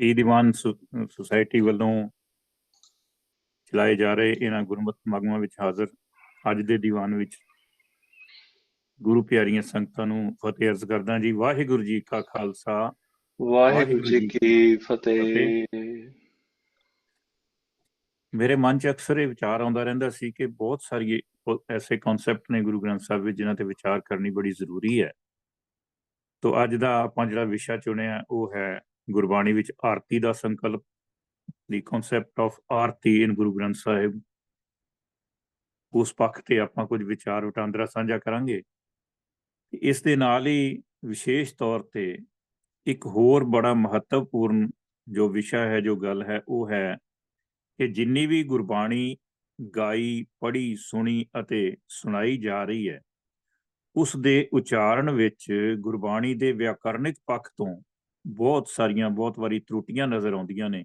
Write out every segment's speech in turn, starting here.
ਈ ਦੀਵਾਨ society ਵੱਲੋਂ ਚਲਾਏ ਜਾ ਰਹੇ ਇਹਨਾਂ ਗੁਰਮਤਿ ਸਮਾਗਮਾਂ ਵਿੱਚ ਹਾਜ਼ਰ ਅੱਜ ਦੇ ਦੀਵਾਨ ਵਿੱਚ ਗੁਰੂ ਪਿਆਰੀਆਂ ਸੰਗਤਾਂ ਨੂੰ ਫਤਿਹ ਅਰਜ਼ ਕਰਦਾ ਜੀ। ਵਾਹਿਗੁਰੂ ਜੀ ਕਾ ਖਾਲਸਾ। ਵਾਹਿਗੁਰੂ ਜੀ ਕੀ ਫਤਿਹ। ਮੇਰੇ ਮਨ 'ਚ ਅਕਸਰ ਇਹ ਵਿਚਾਰ ਆਉਂਦਾ ਰਹਿੰਦਾ ਸੀ ਕਿ ਬਹੁਤ ਸਾਰੀ ਐਸੇ ਕਨਸੈਪਟ ਨੇ ਗੁਰੂ ਗ੍ਰੰਥ ਸਾਹਿਬ ਵਿੱਚ ਜਿਨ੍ਹਾਂ ਤੇ ਵਿਚਾਰ ਕਰਨੀ ਬੜੀ ਜ਼ਰੂਰੀ ਹੈ। ਤੋਂ ਅੱਜ ਦਾ ਆਪਾਂ ਜਿਹੜਾ ਵਿਸ਼ਾ ਚੁਣਿਆ ਉਹ ਹੈ ਗੁਰਬਾਣੀ ਵਿੱਚ ਆਰਤੀ ਦਾ ਸੰਕਲਪ ਦੀ ਕਨਸੈਪਟ ਆਫ ਆਰਤੀ ਇਨ ਗੁਰੂ ਗ੍ਰੰਥ ਸਾਹਿਬ। ਉਸ ਪੱਖ ਤੇ ਆਪਾਂ ਕੁਝ ਵਿਚਾਰ ਵਟਾਂਦਰਾ ਸਾਂਝਾ ਕਰਾਂਗੇ। ਇਸ ਦੇ ਨਾਲ ਹੀ ਵਿਸ਼ੇਸ਼ ਤੌਰ ਤੇ ਇੱਕ ਹੋਰ ਬੜਾ ਮਹੱਤਵਪੂਰਨ ਜੋ ਵਿਸ਼ਾ ਹੈ, ਜੋ ਗੱਲ ਹੈ, ਉਹ ਹੈ ਕਿ ਜਿੰਨੀ ਵੀ ਗੁਰਬਾਣੀ ਗਾਈ, ਪੜ੍ਹੀ, ਸੁਣੀ ਅਤੇ ਸੁਣਾਈ ਜਾ ਰਹੀ ਹੈ, ਉਸ ਦੇ ਉਚਾਰਨ ਵਿੱਚ ਗੁਰਬਾਣੀ ਦੇ ਵਿਆਕਰਨਿਕ ਪੱਖ ਤੋਂ ਬਹੁਤ ਸਾਰੀਆਂ, ਬਹੁਤ ਵਾਰੀ ਤਰੁੱਟੀਆਂ ਨਜ਼ਰ ਆਉਂਦੀਆਂ ਨੇ।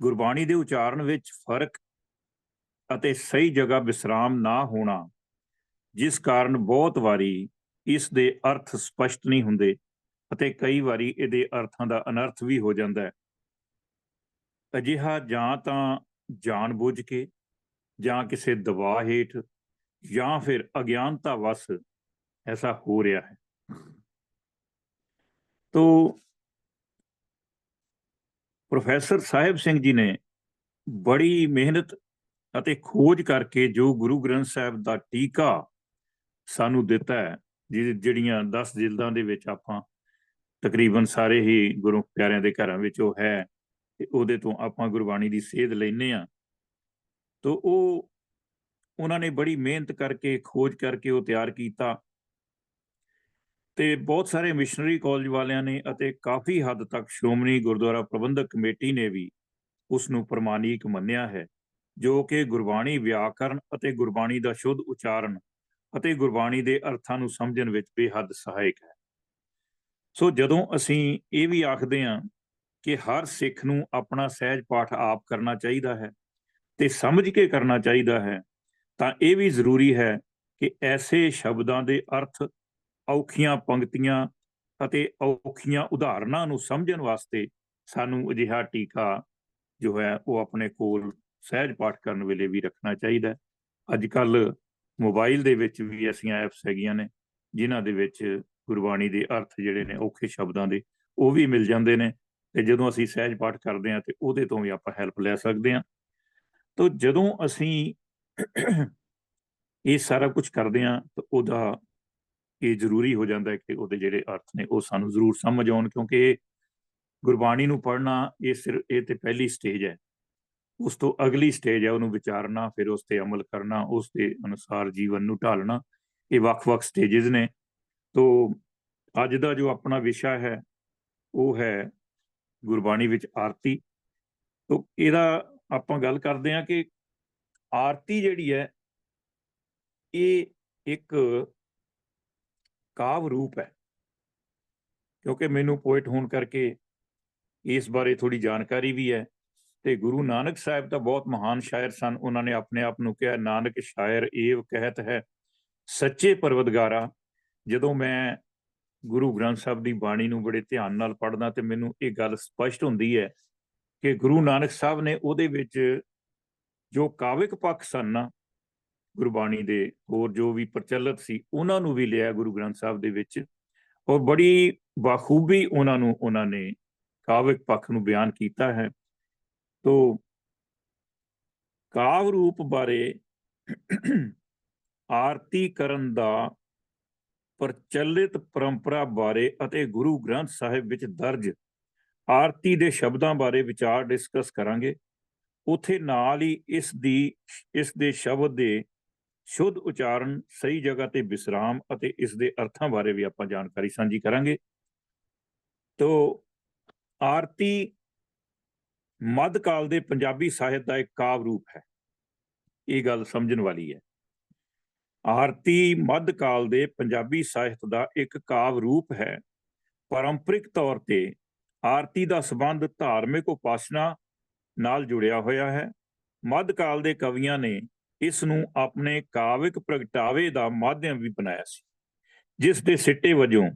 ਗੁਰਬਾਣੀ ਦੇ ਉਚਾਰਨ ਵਿੱਚ ਫ਼ਰਕ ਅਤੇ ਸਹੀ ਜਗ੍ਹਾ ਵਿਸਰਾਮ ਨਾ ਹੋਣਾ, ਜਿਸ ਕਾਰਨ ਬਹੁਤ ਵਾਰੀ ਇਸ ਦੇ ਅਰਥ ਸਪਸ਼ਟ ਨਹੀਂ ਹੁੰਦੇ ਅਤੇ ਕਈ ਵਾਰੀ ਇਹਦੇ ਅਰਥਾਂ ਦਾ ਅਨਰਥ ਵੀ ਹੋ ਜਾਂਦਾ ਹੈ। ਅਜਿਹਾ ਜਾਂ ਤਾਂ ਜਾਣਬੁੱਝ ਕੇ, ਜਾਂ ਕਿਸੇ ਦਬਾਅ ਹੇਠ, ਜਾਂ ਫਿਰ ਅਗਿਆਨਤਾ ਵਸ ਐਸਾ ਹੋ ਰਿਹਾ ਹੈ। ਤੋ ਪ੍ਰੋਫੈਸਰ ਸਾਹਿਬ ਸਿੰਘ ਜੀ ਨੇ ਬੜੀ ਮਿਹਨਤ ਅਤੇ ਖੋਜ ਕਰਕੇ ਜੋ ਗੁਰੂ ਗ੍ਰੰਥ ਸਾਹਿਬ ਦਾ ਟੀਕਾ ਸਾਨੂੰ ਦਿੱਤਾ ਹੈ ਜਿਹੜੀਆਂ 10 ਜਿਲਦਾਂ ਦੇ ਵਿੱਚ ਆਪਾਂ ਤਕਰੀਬਨ ਸਾਰੇ ਹੀ ਗੁਰੂ ਪਿਆਰਿਆਂ ਦੇ ਘਰਾਂ ਵਿੱਚ ਉਹ ਹੈ ਤੇ ਉਹਦੇ ਤੋਂ ਆਪਾਂ ਗੁਰਬਾਣੀ ਦੀ ਸੇਧ ਲੈਨੇ ਆ ਤੋ ਉਹ, ਉਹਨਾਂ ਨੇ ਬੜੀ ਮਿਹਨਤ ਕਰਕੇ, ਖੋਜ ਕਰਕੇ ਉਹ ਤਿਆਰ ਕੀਤਾ। ਤੇ ਬਹੁਤ ਸਾਰੇ ਮਿਸ਼ਨਰੀ ਕਾਲਜ ਵਾਲਿਆਂ ਨੇ ਅਤੇ ਕਾਫੀ ਹੱਦ ਤੱਕ ਸ਼੍ਰੋਮਣੀ ਗੁਰਦੁਆਰਾ ਪ੍ਰਬੰਧਕ ਕਮੇਟੀ ਨੇ ਵੀ ਉਸ ਨੂੰ ਪ੍ਰਮਾਣਿਕ ਮੰਨਿਆ ਹੈ, ਜੋ ਕਿ ਗੁਰਬਾਣੀ ਵਿਆਕਰਨ ਅਤੇ ਗੁਰਬਾਣੀ ਦਾ ਸ਼ੁੱਧ ਉਚਾਰਨ ਅਤੇ ਗੁਰਬਾਣੀ ਦੇ ਅਰਥਾਂ ਨੂੰ ਸਮਝਣ ਵਿੱਚ ਬੇਹੱਦ ਸਹਾਇਕ ਹੈ। ਸੋ ਜਦੋਂ ਅਸੀਂ ਇਹ ਵੀ ਆਖਦੇ ਹਾਂ ਕਿ ਹਰ ਸਿੱਖ ਨੂੰ ਆਪਣਾ ਸਹਿਜ ਪਾਠ ਆਪ ਕਰਨਾ ਚਾਹੀਦਾ ਹੈ ਤੇ ਸਮਝ ਕੇ ਕਰਨਾ ਚਾਹੀਦਾ ਹੈ, ਤਾਂ ਇਹ ਵੀ ਜ਼ਰੂਰੀ ਹੈ ਕਿ ਐਸੇ ਸ਼ਬਦਾਂ ਦੇ ਅਰਥ ਔਖੀਆਂ ਪੰਕਤੀਆਂ ਅਤੇ ਔਖੀਆਂ ਉਦਾਹਰਨਾਂ ਨੂੰ ਸਮਝਣ ਵਾਸਤੇ ਸਾਨੂੰ ਅਜਿਹਾ ਟੀਕਾ ਜੋ ਹੈ ਉਹ ਆਪਣੇ ਕੋਲ ਸਹਿਜ ਪਾਠ ਕਰਨ ਵੇਲੇ ਵੀ ਰੱਖਣਾ ਚਾਹੀਦਾ ਅੱਜ ਕੱਲ ਮੋਬਾਈਲ ਦੇ ਵਿੱਚ ਵੀ ਐਸੀਆਂ ਐਪਸ ਹੈਗੀਆਂ ਨੇ ਜਿਨ੍ਹਾਂ ਦੇ ਵਿੱਚ ਗੁਰਬਾਣੀ ਦੇ ਅਰਥ ਜਿਹੜੇ ਨੇ ਔਖੇ ਸ਼ਬਦਾਂ ਦੇ ਉਹ ਵੀ ਮਿਲ ਜਾਂਦੇ ਨੇ ਤੇ ਜਦੋਂ ਅਸੀਂ ਸਹਿਜ ਪਾਠ ਕਰਦੇ ਹਾਂ ਤੇ ਉਹਦੇ ਤੋਂ ਵੀ ਆਪਾਂ ਹੈਲਪ ਲੈ ਸਕਦੇ ਹਾਂ। ਤੋਂ ਜਦੋਂ ਅਸੀਂ ਇਹ ਸਾਰਾ ਕੁਝ ਕਰਦੇ ਹਾਂ ਤਾਂ ਉਹਦਾ ਇਹ ਜ਼ਰੂਰੀ ਹੋ ਜਾਂਦਾ ਹੈ ਕਿ ਉਹਦੇ ਜਿਹੜੇ ਅਰਥ ਨੇ ਉਹ ਸਾਨੂੰ ਜ਼ਰੂਰ ਸਮਝ ਆਉਣ, ਕਿਉਂਕਿ ਗੁਰਬਾਣੀ ਨੂੰ ਪੜ੍ਹਨਾ ਇਹ ਸਿਰ, ਇਹ ਤੇ ਪਹਿਲੀ ਸਟੇਜ ਹੈ। ਉਸ ਤੋਂ ਅਗਲੀ ਸਟੇਜ ਹੈ, ਉਹਨੂੰ ਵਿਚਾਰਨਾ, ਫਿਰ ਉਸ ਤੇ ਅਮਲ ਕਰਨਾ, ਉਸ ਦੇ ਅਨੁਸਾਰ ਜੀਵਨ ਨੂੰ ਢਾਲਣਾ, ਇਹ ਵੱਖ-ਵੱਖ ਸਟੇजेस ਨੇ। ਤੋਂ ਅੱਜ ਦਾ ਜੋ ਆਪਣਾ ਵਿਸ਼ਾ ਹੈ, ਉਹ ਹੈ ਗੁਰਬਾਣੀ ਵਿੱਚ ਆਰਤੀ। ਤੋਂ ਇਹਦਾ ਆਪਾਂ ਗੱਲ ਕਰਦੇ ਹਾਂ ਕਿ ਆਰਤੀ ਜਿਹੜੀ ਹੈ, ਇਹ ਇੱਕ ਕਾਵ ਰੂਪ ਹੈ। ਕਿਉਂਕਿ ਮੈਨੂੰ ਪੋਇਟ ਹੋਣ ਕਰਕੇ ਇਸ ਬਾਰੇ ਥੋੜੀ ਜਾਣਕਾਰੀ ਵੀ ਹੈ ਤੇ ਗੁਰੂ ਨਾਨਕ ਸਾਹਿਬ ਤਾਂ ਬਹੁਤ ਮਹਾਨ ਸ਼ਾਇਰ ਸਨ। ਉਹਨਾਂ ਨੇ ਆਪਣੇ ਆਪ ਨੂੰ ਕਿਹਾ, ਨਾਨਕ ਸ਼ਾਇਰ ਏਵ ਕਹਿਤ ਹੈ, ਸੱਚੇ ਪਰਵਦਗਾਰਾ ਜਦੋਂ ਮੈਂ ਗੁਰੂ ਗ੍ਰੰਥ ਸਾਹਿਬ ਦੀ ਬਾਣੀ ਨੂੰ ਬੜੇ ਧਿਆਨ ਨਾਲ ਪੜ੍ਹਦਾ ਤੇ ਮੈਨੂੰ ਇਹ ਗੱਲ ਸਪਸ਼ਟ ਹੁੰਦੀ ਹੈ ਕਿ ਗੁਰੂ ਨਾਨਕ ਸਾਹਿਬ ਨੇ ਉਹਦੇ ਵਿੱਚ ਜੋ ਕਾਵਿਕ ਪੱਖ ਸਨ ਨਾ ਗੁਰਬਾਣੀ ਦੇ ਹੋਰ ਜੋ ਵੀ ਪ੍ਰਚਲਿਤ ਸੀ, ਉਹਨਾਂ ਨੂੰ ਵੀ ਲਿਆ ਗੁਰੂ ਗ੍ਰੰਥ ਸਾਹਿਬ ਦੇ ਵਿੱਚ। ਔਰ ਬੜੀ ਬਾਖੂਬੀ ਉਹਨਾਂ ਨੂੰ, ਉਹਨਾਂ ਨੇ ਕਾਵਿਕ ਪੱਖ ਨੂੰ ਬਿਆਨ ਕੀਤਾ ਹੈ। ਤੋ ਕਾਵ ਰੂਪ ਬਾਰੇ ਆਰਤੀ ਕਰਨ ਦਾ ਪ੍ਰਚਲਿਤ ਪਰੰਪਰਾ ਬਾਰੇ ਅਤੇ ਗੁਰੂ ਗ੍ਰੰਥ ਸਾਹਿਬ ਵਿੱਚ ਦਰਜ ਆਰਤੀ ਦੇ ਸ਼ਬਦਾਂ ਬਾਰੇ ਵਿਚਾਰ ਡਿਸਕਸ ਕਰਾਂਗੇ। ਉਥੇ ਨਾਲ ਹੀ ਇਸ ਦੀ, ਇਸ ਦੇ ਸ਼ਬਦ ਦੇ ਸ਼ੁੱਧ ਉਚਾਰਨ, ਸਹੀ ਜਗ੍ਹਾ ਤੇ ਵਿਸਰਾਮ ਅਤੇ ਇਸ ਦੇ ਅਰਥਾਂ ਬਾਰੇ ਵੀ ਆਪਾਂ ਜਾਣਕਾਰੀ ਸਾਂਝੀ ਕਰਾਂਗੇ। ਤੋ, ਆਰਤੀ ਮੱਧਕਾਲ ਦੇ ਪੰਜਾਬੀ ਸਾਹਿਤ ਦਾ ਇੱਕ ਕਾਵ ਰੂਪ ਹੈ। ਇਹ ਗੱਲ ਸਮਝਣ ਵਾਲੀ ਹੈ। ਆਰਤੀ ਮੱਧਕਾਲ ਦੇ ਪੰਜਾਬੀ ਸਾਹਿਤ ਦਾ ਇੱਕ ਕਾਵ ਰੂਪ ਹੈ। ਪਰੰਪਰਿਕ ਤੌਰ ਤੇ ਆਰਤੀ ਦਾ ਸਬੰਧ ਧਾਰਮਿਕ ਉਪਾਸਨਾ ਨਾਲ ਜੁੜਿਆ ਹੋਇਆ ਹੈ। ਮੱਧਕਾਲ ਦੇ ਕਵੀਆਂ ਨੇ ਇਸ ਨੂੰ ਆਪਣੇ ਕਾਵਿਕ ਪ੍ਰਗਟਾਵੇ ਦਾ ਮਾਧਿਅਮ ਵੀ ਬਣਾਇਆ ਸੀ, ਜਿਸ ਦੇ ਸਿੱਟੇ ਵਜੋਂ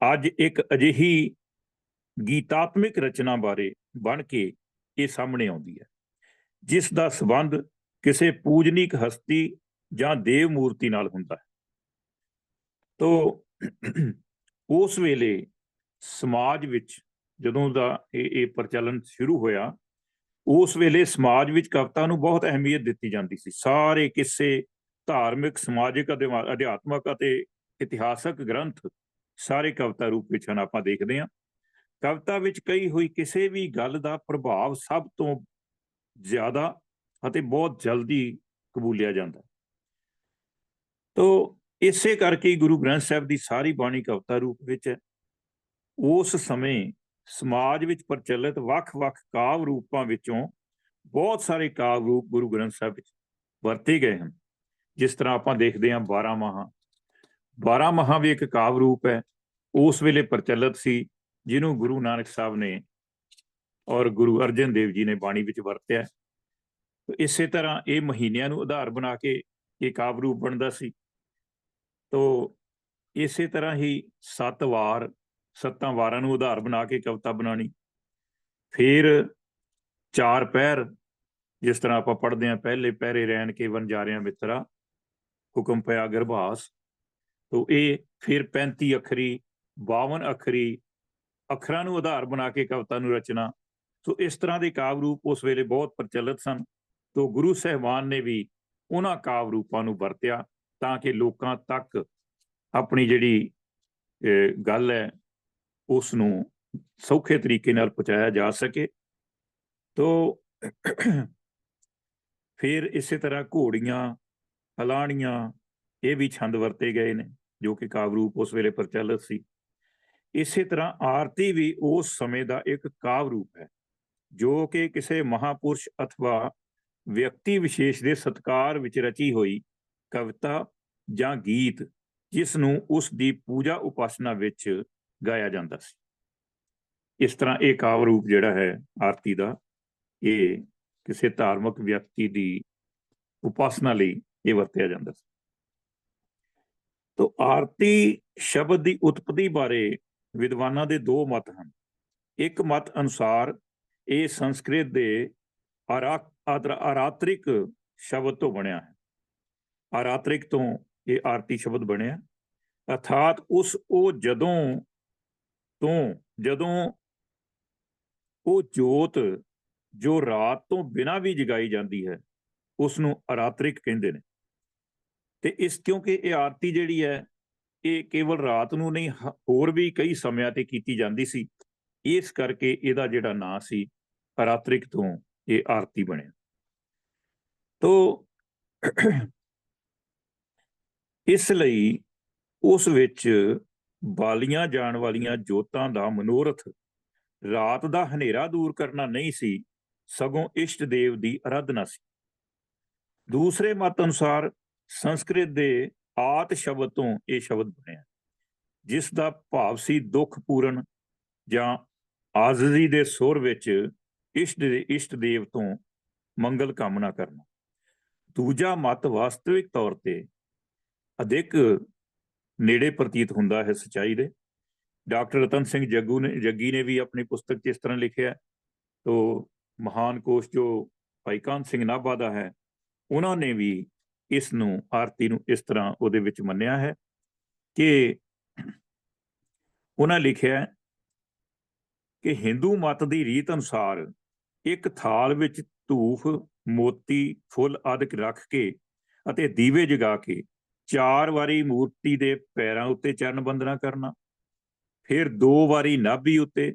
ਅੱਜ ਇੱਕ ਅਜਿਹੀ ਗੀਤਾਤਮਿਕ ਰਚਨਾ ਬਾਰੇ ਬਣ ਕੇ ਇਹ ਸਾਹਮਣੇ ਆਉਂਦੀ ਹੈ, ਜਿਸ ਦਾ ਸੰਬੰਧ ਕਿਸੇ ਪੂਜਨੀਕ ਹਸਤੀ ਜਾਂ ਦੇਵ ਮੂਰਤੀ ਨਾਲ ਹੁੰਦਾ ਹੈ। ਤੋ ਉਸ ਵੇਲੇ ਸਮਾਜ ਵਿੱਚ ਜਦੋਂ ਦਾ ਇਹ ਇਹ ਪ੍ਰਚਲਨ ਸ਼ੁਰੂ ਹੋਇਆ ਉਸ ਵੇਲੇ ਸਮਾਜ ਵਿੱਚ ਕਵਿਤਾ ਨੂੰ ਬਹੁਤ ਅਹਿਮੀਅਤ ਦਿੱਤੀ ਜਾਂਦੀ ਸੀ। ਸਾਰੇ ਕਿਸੇ ਧਾਰਮਿਕ, ਸਮਾਜਿਕ ਅਤੇ ਅਧਿਆਤਮਕ ਅਤੇ ਇਤਿਹਾਸਕ ਗ੍ਰੰਥ ਸਾਰੇ ਕਵਿਤਾ ਰੂਪ ਵਿੱਚ ਹਨ, ਆਪਾਂ ਦੇਖਦੇ ਹਾਂ। ਕਵਿਤਾ ਵਿੱਚ ਕਹੀ ਹੋਈ ਕਿਸੇ ਵੀ ਗੱਲ ਦਾ ਪ੍ਰਭਾਵ ਸਭ ਤੋਂ ਜ਼ਿਆਦਾ ਅਤੇ ਬਹੁਤ ਜਲਦੀ ਕਬੂਲਿਆ ਜਾਂਦਾ ਤੋ ਇਸੇ ਕਰਕੇ ਗੁਰੂ ਗ੍ਰੰਥ ਸਾਹਿਬ ਦੀ ਸਾਰੀ ਬਾਣੀ ਕਵਿਤਾ ਰੂਪ ਵਿੱਚ ਹੈ ਉਸ ਸਮੇਂ ਸਮਾਜ ਵਿੱਚ ਪ੍ਰਚਲਿਤ ਵੱਖ-ਵੱਖ ਕਾਵ ਰੂਪਾਂ ਵਿੱਚੋਂ ਬਹੁਤ ਸਾਰੇ ਕਾਵ ਰੂਪ ਗੁਰੂ ਗ੍ਰੰਥ ਸਾਹਿਬ ਵਿੱਚ ਵਰਤੇ ਗਏ ਹਨ। ਜਿਸ ਤਰ੍ਹਾਂ ਆਪਾਂ ਦੇਖਦੇ ਹਾਂ 12 ਮਹਾ। 12 ਮਹਾ ਵੀ ਇੱਕ ਕਾਵ ਰੂਪ ਹੈ। ਉਸ ਵੇਲੇ ਪ੍ਰਚਲਿਤ ਸੀ ਜਿਹਨੂੰ ਗੁਰੂ ਨਾਨਕ ਸਾਹਿਬ ਨੇ ਔਰ ਗੁਰੂ ਅਰਜਨ ਦੇਵ ਜੀ ਨੇ ਬਾਣੀ ਵਿੱਚ ਵਰਤਿਆ। ਇਸੇ ਤਰ੍ਹਾਂ ਇਹ ਮਹੀਨਿਆਂ ਨੂੰ ਆਧਾਰ ਬਣਾ ਕੇ ਇਹ ਕਾਵ ਰੂਪ ਬਣਦਾ ਸੀ। ਤੋ ਇਸੇ ਤਰ੍ਹਾਂ ਹੀ ਸੱਤ ਵਾਰ ਸੱਤਾਂ ਵਾਰਾਂ ਨੂੰ ਆਧਾਰ ਬਣਾ ਕੇ ਕਵਿਤਾ ਬਣਾਣੀ ਫਿਰ ਚਾਰ ਪਹਿਰ, ਜਿਸ ਤਰ੍ਹਾਂ ਆਪਾਂ ਪੜ੍ਹਦੇ ਹਾਂ, ਪਹਿਲੇ ਪਹਿਰੇ ਰਹਿਣ ਕੇ ਵਨਜਾਰਿਆਂ ਮਿੱਤਰਾ ਹੁਕਮ ਪਿਆ ਗਰਭਾਸ ਤੋ ਇਹ ਫਿਰ 35 ਅੱਖਰੀ 52 ਅੱਖਰੀ ਅੱਖਰਾਂ ਨੂੰ ਆਧਾਰ ਬਣਾ ਕੇ ਕਵਿਤਾ ਨੂੰ ਰਚਨਾ ਸੋ ਇਸ ਤਰ੍ਹਾਂ ਦੇ ਕਾਵ ਰੂਪ ਉਸ ਵੇਲੇ ਬਹੁਤ ਪ੍ਰਚਲਿਤ ਸਨ। ਤੋ ਗੁਰੂ ਸਹਿਬਾਨ ਨੇ ਵੀ ਉਹਨਾਂ ਕਾਵ ਰੂਪਾਂ ਨੂੰ ਵਰਤਿਆ ਤਾਂ ਕਿ ਲੋਕਾਂ ਤੱਕ ਆਪਣੀ ਜਿਹੜੀ ਗੱਲ ਹੈ ਉਸ ਨੂੰ ਸੌਖੇ ਤਰੀਕੇ ਨਾਲ ਪਹੁੰਚਾਇਆ ਜਾ ਸਕੇ। ਤੋਂ ਫਿਰ ਇਸੇ ਤਰ੍ਹਾਂ ਘੋੜੀਆਂ, ਹਲਾਣੀਆਂ ਇਹ ਵੀ ਛੰਦ ਵਰਤੇ ਗਏ ਨੇ, ਜੋ ਕਿ ਕਾਵ ਰੂਪ ਉਸ ਵੇਲੇ ਪ੍ਰਚਲਿਤ ਸੀ। ਇਸੇ ਤਰ੍ਹਾਂ ਆਰਤੀ ਵੀ ਉਸ ਸਮੇਂ ਦਾ ਇੱਕ ਕਾਵ ਰੂਪ ਹੈ, ਜੋ ਕਿ ਕਿਸੇ ਮਹਾਪੁਰਸ਼ ਅਥਵਾ ਵਿਅਕਤੀ ਵਿਸ਼ੇਸ਼ ਦੇ ਸਤਕਾਰ ਵਿੱਚ ਰਚੀ ਹੋਈ ਕਵਿਤਾ ਜਾਂ ਗੀਤ, ਜਿਸ ਨੂੰ ਉਸ ਦੀ ਪੂਜਾ ਉਪਾਸਨਾ ਵਿੱਚ ਗਾਇਆ ਜਾਂਦਾ ਸੀ। ਇਸ ਤਰ੍ਹਾਂ ਇਹ ਕਾਵ ਰੂਪ ਜਿਹੜਾ ਹੈ ਆਰਤੀ ਦਾ, ਇਹ ਕਿਸੇ ਧਾਰਮਿਕ ਵਿਅਕਤੀ ਦੀ ਉਪਾਸਨਾ ਲਈ ਇਹ ਵਰਤਿਆ ਜਾਂਦਾ ਸੀ। ਤੋ ਆਰਤੀ ਸ਼ਬਦ ਦੀ ਉਤਪਤੀ ਬਾਰੇ ਵਿਦਵਾਨਾਂ ਦੇ ਦੋ ਮਤ ਹਨ। ਇੱਕ ਮਤ ਅਨੁਸਾਰ ਇਹ ਸੰਸਕ੍ਰਿਤ ਦੇ ਆਰਾਤ੍ਰਿਕ ਸ਼ਬਦ ਤੋਂ ਬਣਿਆ ਹੈ। ਆਰਾਤ੍ਰਿਕ ਤੋਂ ਇਹ ਆਰਤੀ ਸ਼ਬਦ ਬਣਿਆ। ਅਰਥਾਤ ਉਸ, ਉਹ ਜਦੋਂ ਤੋਂ ਜਦੋਂ ਉਹ ਜੋਤ ਜੋ ਰਾਤ ਤੋਂ ਬਿਨਾਂ ਵੀ ਜਗਾਈ ਜਾਂਦੀ ਹੈ ਉਸ ਨੂੰ ਆਰਾਤ੍ਰਿਕ ਕਹਿੰਦੇ ਨੇ। ਤੇ ਇਸ ਕਿਉਂਕਿ ਇਹ ਆਰਤੀ ਜਿਹੜੀ ਹੈ, ਇਹ ਕੇਵਲ ਰਾਤ ਨੂੰ ਨਹੀਂ ਹੋਰ ਵੀ ਕਈ ਸਮਿਆਂ ਤੇ ਕੀਤੀ ਜਾਂਦੀ ਸੀ। ਇਸ ਕਰਕੇ ਇਹਦਾ ਜਿਹੜਾ ਨਾਂ ਸੀ, ਅਰਾਤ੍ਰਿਕ ਤੋਂ ਇਹ ਆਰਤੀ ਬਣਿਆ। ਤੋ ਇਸ ਲਈ ਉਸ ਵਿੱਚ ਬਾਲੀਆਂ ਜਾਣ ਵਾਲੀਆਂ ਜੋਤਾਂ ਦਾ ਮਨੋਰਥ। ਰਾਤ ਦਾ ਹਨੇਰਾ ਦੂਰ ਕਰਨਾ ਨਹੀਂ ਸੀ, ਸਗੋਂ ਇਸ਼ਟ ਦੇਵ ਦੀ ਅਰਾਧਨਾ ਸੀ। ਦੂਸਰੇ ਮਤ ਅਨੁਸਾਰ ਸੰਸਕ੍ਰਿਤ ਦੇ ਆਤ ਸ਼ਬਦ ਤੋਂ ਇਹ ਸ਼ਬਦ ਬਣਿਆ। ਜਿਸ ਦਾ ਭਾਵ ਸੀ ਦੁੱਖ ਪੂਰਨ ਜਾਂ ਆਜ਼ਦੀ ਦੇ ਸੁਰ ਵਿੱਚ ਇਸ਼ਟ ਦੇ ਇਸ਼ਟ ਦੇਵ ਤੋਂ ਮੰਗਲ ਕਾਮਨਾ ਕਰਨਾ। ਦੂਜਾ ਮਤ ਵਾਸਤਵਿਕ ਤੌਰ ਤੇ ਅਧਿਕ ਨੇੜੇ ਪ੍ਰਤੀਤ ਹੁੰਦਾ ਹੈ ਸਚਾਈ ਦੇ। ਡਾਕਟਰ ਰਤਨ ਸਿੰਘ ਜੱਗੂ ਨੇ, ਜੱਗੀ ਨੇ ਵੀ ਆਪਣੀ ਪੁਸਤਕ 'ਚ ਇਸ ਤਰ੍ਹਾਂ ਲਿਖਿਆ ਤੋ ਮਹਾਨ ਕੋਸ਼ ਜੋ ਭਾਈ ਕਾਨ ਸਿੰਘ ਨਾਭਾ ਦਾ ਹੈ, ਉਹਨਾਂ ਨੇ ਵੀ ਇਸ ਨੂੰ ਆਰਤੀ ਨੂੰ ਇਸ ਤਰ੍ਹਾਂ ਉਹਦੇ ਵਿੱਚ ਮੰਨਿਆ ਹੈ ਕਿ ਉਹਨਾਂ ਲਿਖਿਆ ਕਿ ਹਿੰਦੂ ਮਤ ਦੀ ਰੀਤ ਅਨੁਸਾਰ ਇੱਕ ਥਾਲ ਵਿੱਚ ਧੂਫ, ਮੋਤੀ, ਫੁੱਲ ਆਦਿਕ ਰੱਖ ਕੇ ਅਤੇ ਦੀਵੇ ਜਗਾ ਕੇ ਚਾਰ ਵਾਰੀ ਮੂਰਤੀ ਦੇ ਪੈਰਾਂ ਉੱਤੇ ਚਰਨ ਬੰਦਨਾ ਕਰਨਾ, ਫਿਰ ਦੋ ਵਾਰੀ ਨਾਭੀ ਉੱਤੇ,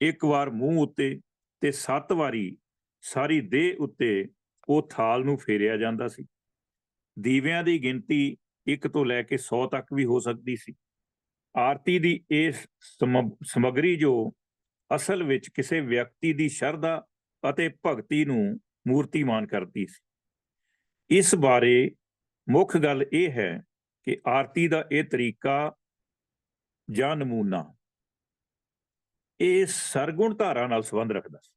ਇੱਕ ਵਾਰ ਮੂੰਹ ਉੱਤੇ ਤੇ ਸੱਤ ਵਾਰੀ ਸਾਰੀ ਦੇਹ ਉੱਤੇ ਉਹ ਥਾਲ ਨੂੰ ਫੇਰਿਆ ਜਾਂਦਾ ਸੀ। ਦੀਵਿਆਂ ਦੀ ਗਿਣਤੀ 1 ਤੋਂ ਲੈ ਕੇ 100 ਤੱਕ ਵੀ ਹੋ ਸਕਦੀ ਸੀ। ਆਰਤੀ ਦੀ ਇਹ ਸਮਗਰੀ ਜੋ ਅਸਲ ਵਿੱਚ ਕਿਸੇ ਵਿਅਕਤੀ ਦੀ ਸ਼ਰਧਾ ਅਤੇ ਭਗਤੀ ਨੂੰ ਮੂਰਤੀਮਾਨ ਕਰਦੀ ਸੀ। ਇਸ ਬਾਰੇ ਮੁੱਖ ਗੱਲ ਇਹ ਹੈ ਕਿ ਆਰਤੀ ਦਾ ਇਹ ਤਰੀਕਾ ਜਾਂ ਨਮੂਨਾ ਇਹ ਸਰਗੁਣ ਧਾਰਾ ਨਾਲ ਸੰਬੰਧ ਰੱਖਦਾ ਸੀ।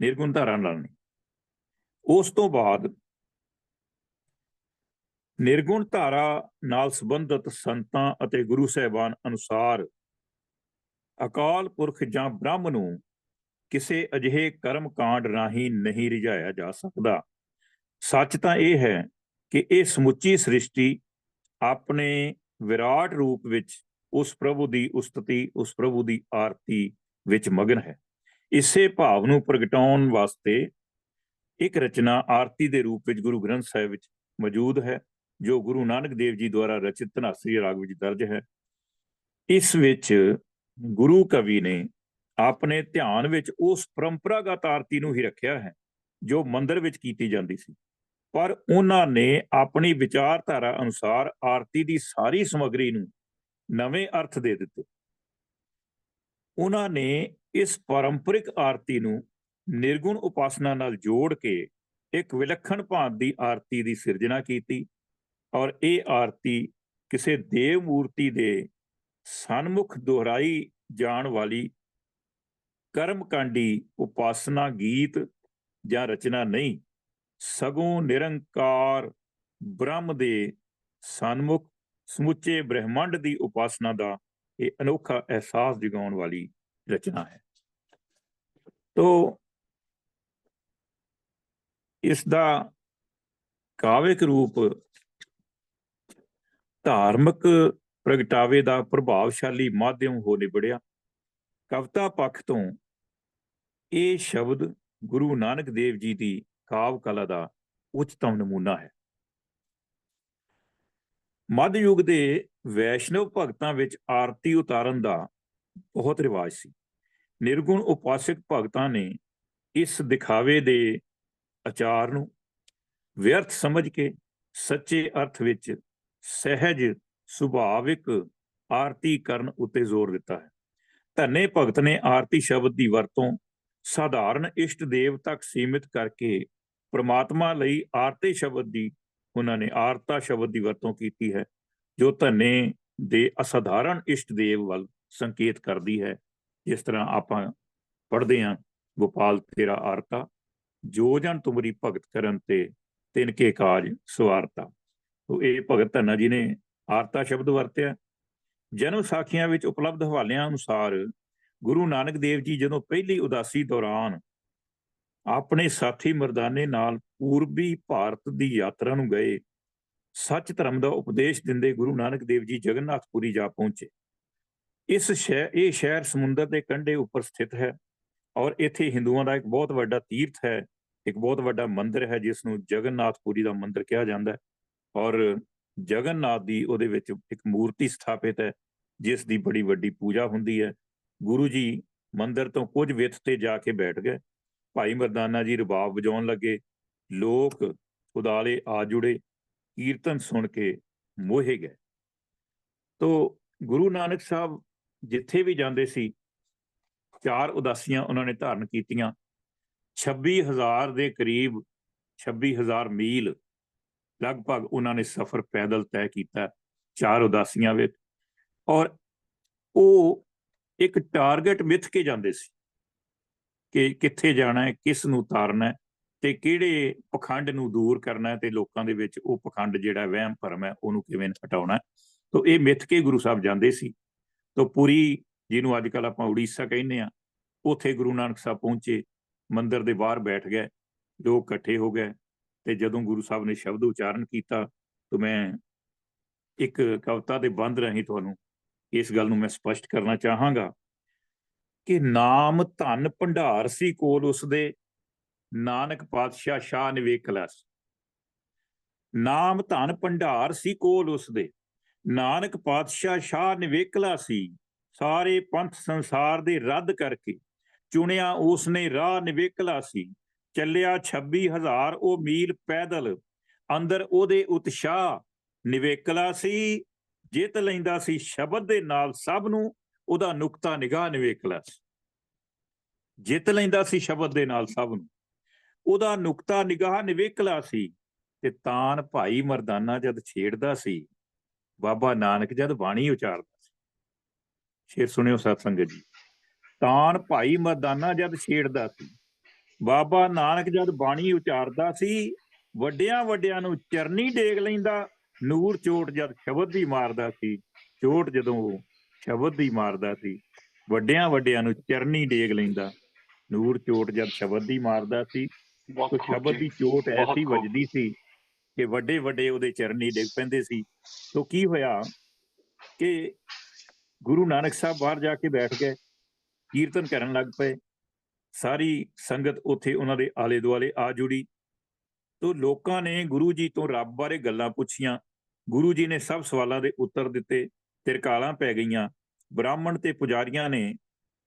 ਨਿਰਗੁਣ ਧਾਰਾ ਨਾਲ ਨਹੀਂ। ਉਸ ਤੋਂ ਬਾਅਦ ਨਿਰਗੁਣ ਧਾਰਾ ਨਾਲ ਸੰਬੰਧਿਤ ਸੰਤਾਂ ਅਤੇ ਗੁਰੂ ਸਾਹਿਬਾਨ ਅਨੁਸਾਰ ਅਕਾਲ ਪੁਰਖ ਜਾਂ ਬ੍ਰਹਮ ਨੂੰ ਕਿਸੇ ਅਜਿਹੇ ਕਰਮ ਕਾਂਡ ਰਾਹੀਂ ਨਹੀਂ ਰਿਝਾਇਆ ਜਾ ਸਕਦਾ। ਸੱਚ ਤਾਂ ਇਹ ਹੈ ਕਿ ਇਹ ਸਮੁੱਚੀ ਸ੍ਰਿਸ਼ਟੀ ਆਪਣੇ ਵਿਰਾਟ ਰੂਪ ਵਿੱਚ ਉਸ ਪ੍ਰਭੂ ਦੀ ਉਸਤਤੀ, ਉਸ ਪ੍ਰਭੂ ਦੀ ਆਰਤੀ ਵਿੱਚ ਮਗਨ ਹੈ। ਇਸੇ ਭਾਵ ਨੂੰ ਪ੍ਰਗਟਾਉਣ ਵਾਸਤੇ ਇੱਕ ਰਚਨਾ ਆਰਤੀ ਦੇ ਰੂਪ ਵਿੱਚ ਗੁਰੂ ਗ੍ਰੰਥ ਸਾਹਿਬ ਵਿੱਚ ਮੌਜੂਦ ਹੈ, ਜੋ ਗੁਰੂ ਨਾਨਕ ਦੇਵ ਜੀ ਦੁਆਰਾ ਰਚਿਤ ਧਨਾਸਰੀ ਰਾਗ ਵਿੱਚ ਦਰਜ ਹੈ। ਇਸ ਵਿੱਚ ਗੁਰੂ ਕਵੀ ਨੇ ਆਪਣੇ ਧਿਆਨ ਵਿੱਚ ਉਸ ਪਰੰਪਰਾਗਤ ਆਰਤੀ ਨੂੰ ਹੀ ਰੱਖਿਆ ਹੈ, ਜੋ ਮੰਦਰ ਵਿੱਚ ਕੀਤੀ ਜਾਂਦੀ ਸੀ। ਪਰ ਉਹਨਾਂ ਨੇ ਆਪਣੀ ਵਿਚਾਰਧਾਰਾ ਅਨੁਸਾਰ ਆਰਤੀ ਦੀ ਸਾਰੀ ਸਮੱਗਰੀ ਨੂੰ ਨਵੇਂ ਅਰਥ ਦੇ ਦਿੱਤੇ। ਉਹਨਾਂ ਨੇ ਇਸ ਪਾਰੰਪਰਿਕ ਆਰਤੀ ਨੂੰ ਨਿਰਗੁਣ ਉਪਾਸਨਾ ਨਾਲ ਜੋੜ ਕੇ ਇੱਕ ਵਿਲੱਖਣ ਭਾਂਤ ਦੀ ਆਰਤੀ ਦੀ ਸਿਰਜਣਾ ਕੀਤੀ ਔਰ ਇਹ ਆਰਤੀ ਕਿਸੇ ਦੇਵ ਮੂਰਤੀ ਦੇ ਸਨਮੁਖ ਦੁਹਰਾਈ ਜਾਣ ਵਾਲੀ ਕਰਮਕਾਂਡੀ ਉਪਾਸਨਾ ਗੀਤ ਜਾਂ ਰਚਨਾ ਨਹੀਂ ਸਗੋਂ ਨਿਰੰਕਾਰ ਬ੍ਰਹਮ ਦੇ ਸਨਮੁਖ ਸਮੁੱਚੇ ਬ੍ਰਹਿਮੰਡ ਦੀ ਉਪਾਸਨਾ ਦਾ ਇਹ ਅਨੋਖਾ ਅਹਿਸਾਸ ਜਗਾਉਣ ਵਾਲੀ ਰਚਨਾ ਹੈ। ਤੋ ਇਸ ਦਾ ਕਾਵਿਕ ਰੂਪ ਧਾਰਮਿਕ ਪ੍ਰਗਟਾਵੇ ਦਾ ਪ੍ਰਭਾਵਸ਼ਾਲੀ ਮਾਧਿਅਮ ਹੋ ਨਿਬੜਿਆ। ਕਵਿਤਾ ਪੱਖ ਤੋਂ ਇਹ ਸ਼ਬਦ ਗੁਰੂ ਨਾਨਕ ਦੇਵ ਜੀ ਦੀ ਕਾਵ ਕਲਾ ਦਾ ਉੱਚਤਮ ਨਮੂਨਾ ਹੈ। ਮੱਧ ਯੁੱਗ ਦੇ ਵੈਸ਼ਨਵ ਭਗਤਾਂ ਵਿੱਚ ਆਰਤੀ ਉਤਾਰਨ ਦਾ ਬਹੁਤ ਰਿਵਾਜ ਸੀ। ਨਿਰਗੁਣ ਉਪਾਸਕ ਭਗਤਾਂ ਨੇ ਇਸ ਦਿਖਾਵੇ ਦੇ ਆਚਾਰ ਨੂੰ ਵਿਅਰਥ ਸਮਝ ਕੇ ਸੱਚੇ ਅਰਥ ਵਿੱਚ ਸਹਿਜ ਸੁਭਾਵਿਕ ਆਰਤੀ ਕਰਨ ਉੱਤੇ ਜ਼ੋਰ ਦਿੱਤਾ ਹੈ। ਧੰਨੇ ਭਗਤ ਨੇ ਆਰਤੀ ਸ਼ਬਦ ਦੀ ਵਰਤੋਂ ਸਾਧਾਰਨ ਇਸ਼ਟ ਦੇਵ ਤੱਕ ਸੀਮਿਤ ਕਰਕੇ ਪ੍ਰਮਾਤਮਾ ਲਈ ਆਰਤੇ ਸ਼ਬਦ ਦੀ ਉਹਨਾਂ ਨੇ ਆਰਤਾ ਸ਼ਬਦ ਦੀ ਵਰਤੋਂ ਕੀਤੀ ਹੈ, ਜੋ ਧੰਨੇ ਦੇ ਅਸਧਾਰਨ ਇਸ਼ਟ ਦੇਵ ਵੱਲ ਸੰਕੇਤ ਕਰਦੀ ਹੈ। ਜਿਸ ਤਰ੍ਹਾਂ ਆਪਾਂ ਪੜ੍ਹਦੇ ਹਾਂ, ਗੋਪਾਲ, ਤੇਰਾ ਆਰਤਾ, ਜੋ ਜਨ ਤੁਮਰੀ ਭਗਤ ਕਰਨ ਤੇ ਤਿਨ ਕੇ ਕਾਜ ਸਵਾਰਤਾ। ਤੋ ਇਹ ਭਗਤ ਧੰਨਾ ਜੀ ਨੇ ਆਰਤਾ ਸ਼ਬਦ ਵਰਤਿਆ। ਜਨਮ ਸਾਖੀਆਂ ਵਿੱਚ ਉਪਲਬਧ ਹਵਾਲਿਆਂ ਅਨੁਸਾਰ ਗੁਰੂ ਨਾਨਕ ਦੇਵ ਜੀ ਜਦੋਂ ਪਹਿਲੀ ਉਦਾਸੀ ਦੌਰਾਨ ਆਪਣੇ ਸਾਥੀ ਮਰਦਾਨੇ ਨਾਲ ਪੂਰਬੀ ਭਾਰਤ ਦੀ ਯਾਤਰਾ ਨੂੰ ਗਏ। ਸੱਚ ਧਰਮ ਦਾ ਉਪਦੇਸ਼ ਦਿੰਦੇ ਗੁਰੂ ਨਾਨਕ ਦੇਵ ਜੀ ਜਗਨਨਾਥਪੁਰੀ ਜਾ ਪਹੁੰਚੇ। ਇਸ ਸ਼ਹਿਰ ਇਹ ਸ਼ਹਿਰ ਸਮੁੰਦਰ ਦੇ ਕੰਢੇ ਉੱਪਰ ਸਥਿਤ ਹੈ ਔਰ ਇੱਥੇ ਹਿੰਦੂਆਂ ਦਾ ਇੱਕ ਬਹੁਤ ਵੱਡਾ ਤੀਰਥ ਹੈ, ਇੱਕ ਬਹੁਤ ਵੱਡਾ ਮੰਦਿਰ ਹੈ ਜਿਸ ਨੂੰ ਜਗਨਨਾਥਪੁਰੀ ਦਾ ਮੰਦਿਰ ਕਿਹਾ ਜਾਂਦਾ ਹੈ ਔਰ ਜਗਨਨਾਥ ਦੀ ਉਹਦੇ ਵਿੱਚ ਇੱਕ ਮੂਰਤੀ ਸਥਾਪਿਤ ਹੈ, ਜਿਸ ਦੀ ਬੜੀ ਵੱਡੀ ਪੂਜਾ ਹੁੰਦੀ ਹੈ। ਗੁਰੂ ਜੀ ਮੰਦਿਰ ਤੋਂ ਕੁਝ ਵਿੱਥ ਤੇ ਜਾ ਕੇ ਬੈਠ ਗਏ ਭਾਈ ਮਰਦਾਨਾ ਜੀ ਰਬਾਬ ਵਜਾਉਣ ਲੱਗੇ, ਲੋਕ ਉਦਾਲੇ ਆ ਜੁੜੇ, ਕੀਰਤਨ ਸੁਣ ਕੇ ਮੋਹੇ ਗਏ। ਤੋ ਗੁਰੂ ਨਾਨਕ ਸਾਹਿਬ ਜਿੱਥੇ ਵੀ ਜਾਂਦੇ ਸੀ, ਚਾਰ ਉਦਾਸੀਆਂ ਉਹਨਾਂ ਨੇ ਧਾਰਨ ਕੀਤੀਆਂ। 26000 ਦੇ ਕਰੀਬ 26000 ਮੀਲ ਲਗਭਗ ਉਹਨਾਂ ਨੇ ਸਫ਼ਰ ਪੈਦਲ ਤੈਅ ਕੀਤਾ ਚਾਰ ਉਦਾਸੀਆਂ ਵਿੱਚ। ਔਰ ਉਹ ਇੱਕ ਟਾਰਗੇਟ ਮਿੱਥ ਕੇ ਜਾਂਦੇ ਸੀ। ਕਿ ਕਿੱਥੇ ਜਾਣਾ ਹੈ, ਕਿਸ ਨੂੰ ਤਾਰਨਾ ਹੈ ਤੇ ਕਿਹੜੇ ਪਖੰਡ ਨੂੰ ਦੂਰ ਕਰਨਾ ਹੈ ਤੇ ਲੋਕਾਂ ਦੇ ਵਿੱਚ ਉਹ ਪਖੰਡ ਜਿਹੜਾ ਵਹਿਮ ਭਰਮ ਹੈ ਉਹਨੂੰ ਕਿਵੇਂ ਹਟਾਉਣਾ ਹੈ। ਇਹ ਮਿੱਥ ਕੇ ਗੁਰੂ ਸਾਹਿਬ ਜਾਂਦੇ ਸੀ। ਤੋਂ ਪੂਰੀ ਜਿਹਨੂੰ ਅੱਜ ਕੱਲ ਆਪਾਂ ਉੜੀਸਾ ਕਹਿੰਦੇ ਆ ਉਥੇ ਗੁਰੂ ਨਾਨਕ ਸਾਹਿਬ ਪਹੁੰਚੇ, ਮੰਦਿਰ ਦੇ ਬਾਹਰ ਬੈਠ ਗਏ, ਲੋਕ ਇਕੱਠੇ ਹੋ ਗਏ ਤੇ ਜਦੋਂ ਗੁਰੂ ਸਾਹਿਬ ਨੇ ਸ਼ਬਦ ਉਚਾਰਨ ਕੀਤਾ, ਤਾਂ ਮੈਂ ਇੱਕ ਕਵਿਤਾ ਦੇ ਬੰਦ ਰਹੀ ਤੁਹਾਨੂੰ ਇਸ ਗੱਲ ਨੂੰ ਮੈਂ ਸਪਸ਼ਟ ਕਰਨਾ ਚਾਹਾਂਗਾ। ਕਿ ਨਾਮ ਧਨ ਭੰਡਾਰ ਸੀ ਕੋਲ ਉਸਦੇ। ਨਾਨਕ ਪਾਤਸ਼ਾਹ ਸ਼ਾਹ ਨਿਵੇਕਲਾ ਸੀ। ਨਾਮ ਧਨ ਭੰਡਾਰ ਸੀ ਕੋਲ ਉਸਦੇ। ਨਾਨਕ ਪਾਤਸ਼ਾਹ ਸ਼ਾਹ ਨਿਵੇਕਲਾ ਸੀ ਸਾਰੇ ਪੰਥ ਸੰਸਾਰ ਦੇ ਰੱਦ ਕਰਕੇ ਚੁਣਿਆ ਉਸਨੇ ਰਾਹ ਨਿਵੇਕਲਾ ਸੀ। ਚੱਲਿਆ 26000 ਉਹ ਮੀਲ ਪੈਦਲ ਅੰਦਰ ਉਹਦੇ ਉਤਸ਼ਾਹ ਨਿਵੇਕਲਾ ਸੀ, ਜਿੱਤ ਲੈਂਦਾ ਸੀ ਸ਼ਬਦ ਦੇ ਨਾਲ ਸਭ ਨੂੰ ਉਹਦਾ ਨੁਕਤਾ, ਨਿਗਾਹ ਨਿਵੇਕਲਾ ਸੀ ਜਿੱਤ ਲੈਂਦਾ ਸੀ ਸ਼ਬਦ ਦੇ ਨਾਲ ਸਭ ਨੂੰ। ਉਹਦਾ ਨੁਕਤਾ, ਨਿਗਾਹ ਨਿਵੇਕਲਾ ਸੀ। ਤੇ ਤਾਨ ਭਾਈ ਮਰਦਾਨਾ ਜਦ ਛੇੜਦਾ ਸੀ, ਬਾਬਾ ਨਾਨਕ ਜਦ ਬਾਣੀ ਉਚਾਰਦਾ ਸੀ। ਸ਼ੇਰ ਸੁਣਿਓ ਸਤ ਸੰਗਤ ਜੀ, ਤਾਨ ਭਾਈ ਮਰਦਾਨਾ ਜਦ ਛੇੜਦਾ ਸੀ, ਬਾਬਾ ਨਾਨਕ ਜਦ ਬਾਣੀ ਉਚਾਰਦਾ ਸੀ ਵੱਡਿਆਂ ਵੱਡਿਆਂ ਨੂੰ ਚਰਨੀ ਡੇਗ ਲੈਂਦਾ, ਨੂਰ ਚੋਟ ਜਦ ਸ਼ਬਦ ਦੀ ਮਾਰਦਾ ਸੀ, ਚੋਟ ਜਦੋਂ ਸ਼ਬਦ ਦੀ ਮਾਰਦਾ ਸੀ। ਵੱਡਿਆਂ ਵੱਡਿਆਂ ਨੂੰ ਚਰਨੀ ਡੇਗ ਲੈਂਦਾ। ਨੂਰ ਚੋਟ ਜਦ ਸ਼ਬਦ ਦੀ ਮਾਰਦਾ ਸੀ ਤੋ ਸ਼ਬਦ ਦੀ ਚੋਟ ਐਸੀ। ਵੱਜਦੀ ਸੀ ਕਿ ਵੱਡੇ ਵੱਡੇ ਉਹਦੇ ਚਰਨੀ ਡਿੱਗ ਪੈਂਦੇ ਸੀ। ਤੋ ਕੀ ਹੋਇਆ ਕਿ ਗੁਰੂ ਨਾਨਕ ਸਾਹਿਬ ਬਾਹਰ ਜਾ ਕੇ ਬੈਠ ਗਏ ਕੀਰਤਨ ਕਰਨ ਲੱਗ ਪਏ। ਸਾਰੀ ਸੰਗਤ ਉੱਥੇ ਉਹਨਾਂ ਦੇ ਆਲੇ ਦੁਆਲੇ ਆ ਜੁੜੀ। ਤੋ ਲੋਕਾਂ ਨੇ ਗੁਰੂ ਜੀ ਤੋਂ ਰੱਬ ਬਾਰੇ ਗੱਲਾਂ ਪੁੱਛੀਆਂ। ਗੁਰੂ ਜੀ ਨੇ ਸਭ ਸਵਾਲਾਂ ਦੇ ਉੱਤਰ ਦਿੱਤੇ। ਤਿਰਕਾਲਾਂ ਪੈ ਗਈਆਂ। ਬ੍ਰਾਹਮਣ ਤੇ ਪੁਜਾਰੀਆਂ ਨੇ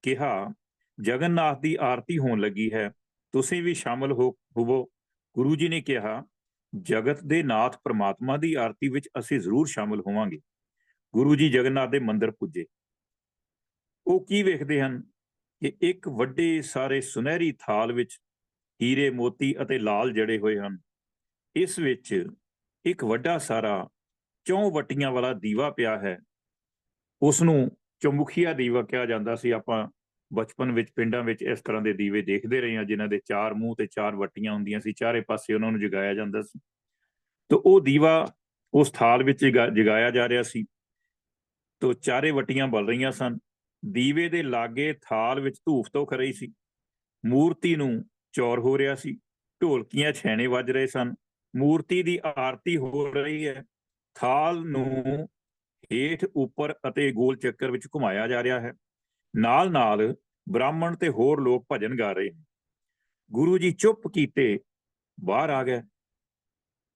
ਕਿਹਾ, ਜਗਨਨਾਥ ਦੀ ਆਰਤੀ ਹੋਣ ਲੱਗੀ ਹੈ। ਤੁਸੀਂ ਵੀ ਸ਼ਾਮਲ ਹੋ, ਹੋਵੋ। ਗੁਰੂ ਜੀ ਨੇ ਕਿਹਾ, ਜਗਤ ਦੇ ਨਾਥ ਪ੍ਰਮਾਤਮਾ ਦੀ ਆਰਤੀ ਵਿੱਚ ਅਸੀਂ ਜ਼ਰੂਰ ਸ਼ਾਮਲ ਹੋਵਾਂਗੇ। ਗੁਰੂ ਜੀ ਜਗਨਨਾਥ ਦੇ ਮੰਦਿਰ ਪੁੱਜੇ। ਉਹ ਕੀ ਵੇਖਦੇ ਹਨ? ਕਿ ਇੱਕ ਵੱਡੇ ਸਾਰੇ ਸੁਨਹਿਰੀ ਥਾਲ ਵਿੱਚ ਹੀਰੇ, ਮੋਤੀ ਅਤੇ ਲਾਲ ਜੜੇ ਹੋਏ ਹਨ। ਇਸ ਵਿੱਚ ਇੱਕ ਵੱਡਾ ਸਾਰਾ ਚੌਂ ਵਟੀਆਂ ਵਾਲਾ ਦੀਵਾ ਪਿਆ ਹੈ। ਉਸ ਨੂੰ ਚੌਮੁਖੀਆ ਦੀਵਾ ਕਿਹਾ ਜਾਂਦਾ ਸੀ। ਆਪਾਂ ਬਚਪਨ ਵਿੱਚ, ਪਿੰਡਾਂ ਵਿੱਚ ਇਸ ਤਰ੍ਹਾਂ ਦੇ ਦੀਵੇ ਦੇਖਦੇ ਰਹੇ ਹਾਂ, ਜਿਨ੍ਹਾਂ ਦੇ ਚਾਰ ਮੂੰਹ ਤੇ ਚਾਰ ਵੱਟੀਆਂ ਹੁੰਦੀਆਂ ਸੀ। ਚਾਰੇ ਪਾਸੇ ਉਹਨਾਂ ਨੂੰ ਜਗਾਇਆ ਜਾਂਦਾ ਸੀ। ਤਾਂ ਉਹ ਦੀਵਾ ਉਸ ਥਾਲ ਵਿੱਚ ਜਗਾਇਆ ਜਾ ਰਿਹਾ ਸੀ। ਤੋ ਚਾਰੇ ਵੱਟੀਆਂ ਬਲ ਰਹੀਆਂ ਸਨ। ਦੀਵੇ ਦੇ ਲਾਗੇ ਥਾਲ ਵਿੱਚ ਧੂਫ ਤੋਖ ਰਹੀ ਸੀ। ਮੂਰਤੀ ਨੂੰ ਚੌਰ ਹੋ ਰਿਹਾ ਸੀ। ਢੋਲਕੀਆਂ ਛੈਣੇ ਵੱਜ ਰਹੇ ਸਨ। ਮੂਰਤੀ ਦੀ ਆਰਤੀ ਹੋ ਰਹੀ ਹੈ। ਥਾਲ ਨੂੰ ਹੇਠ ਉੱਪਰ ਅਤੇ ਗੋਲ ਚੱਕਰ ਵਿੱਚ ਘੁਮਾਇਆ ਜਾ ਰਿਹਾ ਹੈ। ਨਾਲ ਨਾਲ ਬ੍ਰਾਹਮਣ ਤੇ ਹੋਰ ਲੋਕ ਭਜਨ ਗਾ ਰਹੇ ਹਨ ਗੁਰੂ ਜੀ ਚੁੱਪ ਕੀਤੇ, ਬਾਹਰ ਆ ਗਏ।